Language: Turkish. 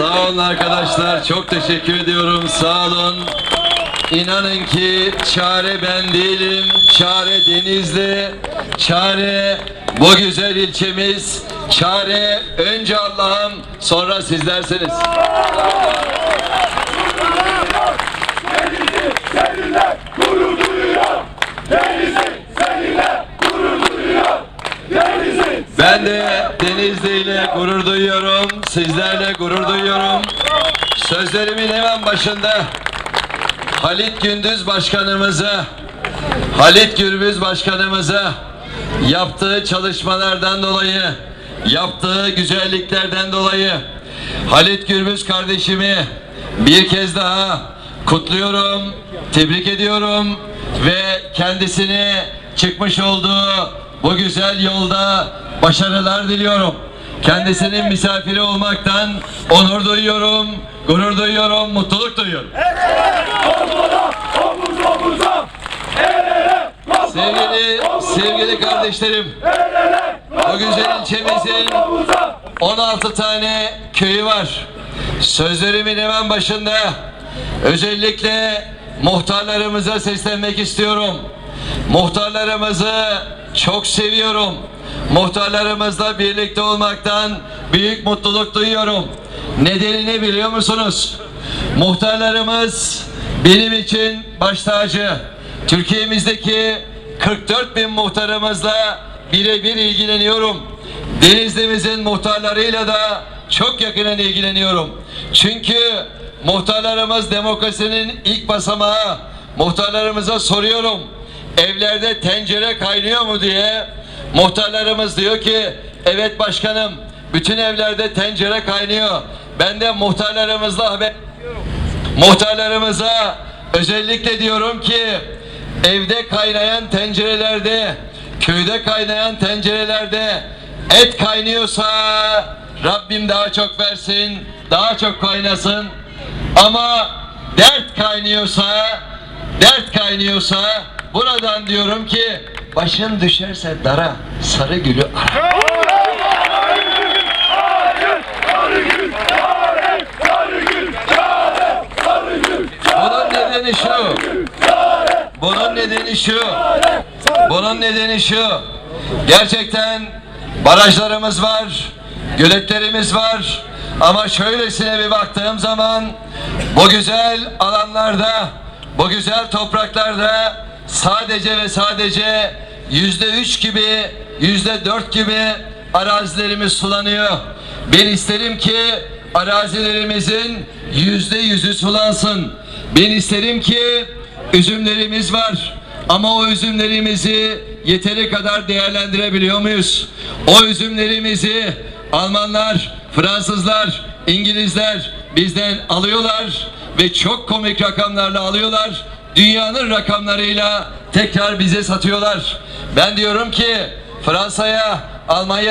Sağ olun arkadaşlar. Çok teşekkür ediyorum. Sağ olun. İnanın ki çare ben değilim. Çare Denizli. Çare bu güzel ilçemiz. Çare önce Allah'ım sonra sizlersiniz. Seninle gurur duyuyor. Denizli seninle gurur duyuyor. Denizli Ben de Denizli ile gurur duyuyorum. Sizlerle gurur duyuyorum. Sözlerimin hemen başında Halit Gündüz Başkanımıza, Halit Gürbüz Başkanımıza yaptığı çalışmalardan dolayı, yaptığı güzelliklerden dolayı Halit Gürbüz kardeşimi bir kez daha kutluyorum, tebrik ediyorum ve kendisini çıkmış olduğu bu güzel yolda başarılar diliyorum. Kendisinin misafiri olmaktan onur duyuyorum, gurur duyuyorum, mutluluk duyuyorum. Sevgili sevgili kardeşlerim, bu güzel ilçemizin omuza. 16 tane köyü var. Sözlerimin hemen başında özellikle muhtarlarımıza seslenmek istiyorum. Muhtarlarımızı çok seviyorum. Muhtarlarımızla birlikte olmaktan büyük mutluluk duyuyorum. Nedenini biliyor musunuz? Muhtarlarımız benim için baş tacı. Türkiye'mizdeki 44 bin muhtarımızla birebir ilgileniyorum. Denizli'mizin muhtarlarıyla da çok yakinen ilgileniyorum. Çünkü muhtarlarımız demokrasinin ilk basamağı. Muhtarlarımıza soruyorum. Evlerde tencere kaynıyor mu diye. Muhtarlarımız diyor ki evet başkanım bütün evlerde tencere kaynıyor. Ben de muhtarlarımızla haber Muhtarlarımıza özellikle diyorum ki evde kaynayan tencerelerde, köyde kaynayan tencerelerde et kaynıyorsa Rabbim daha çok versin, daha çok kaynasın. Ama dert kaynıyorsa, dert kaynıyorsa buradan diyorum ki başın düşerse dara sarı gülü ara. Bunun nedeni şu. Bunun nedeni şu. Bunun nedeni şu. Gerçekten barajlarımız var, göletlerimiz var. Ama şöylesine bir baktığım zaman bu güzel alanlarda, bu güzel topraklarda sadece ve sadece yüzde üç gibi, yüzde dört gibi arazilerimiz sulanıyor. Ben isterim ki arazilerimizin yüzde yüzü sulansın. Ben isterim ki üzümlerimiz var. Ama o üzümlerimizi yeteri kadar değerlendirebiliyor muyuz? O üzümlerimizi Almanlar, Fransızlar, İngilizler bizden alıyorlar ve çok komik rakamlarla alıyorlar. Dünyanın rakamlarıyla tekrar bize satıyorlar. Ben diyorum ki Fransa'ya, Almanya'ya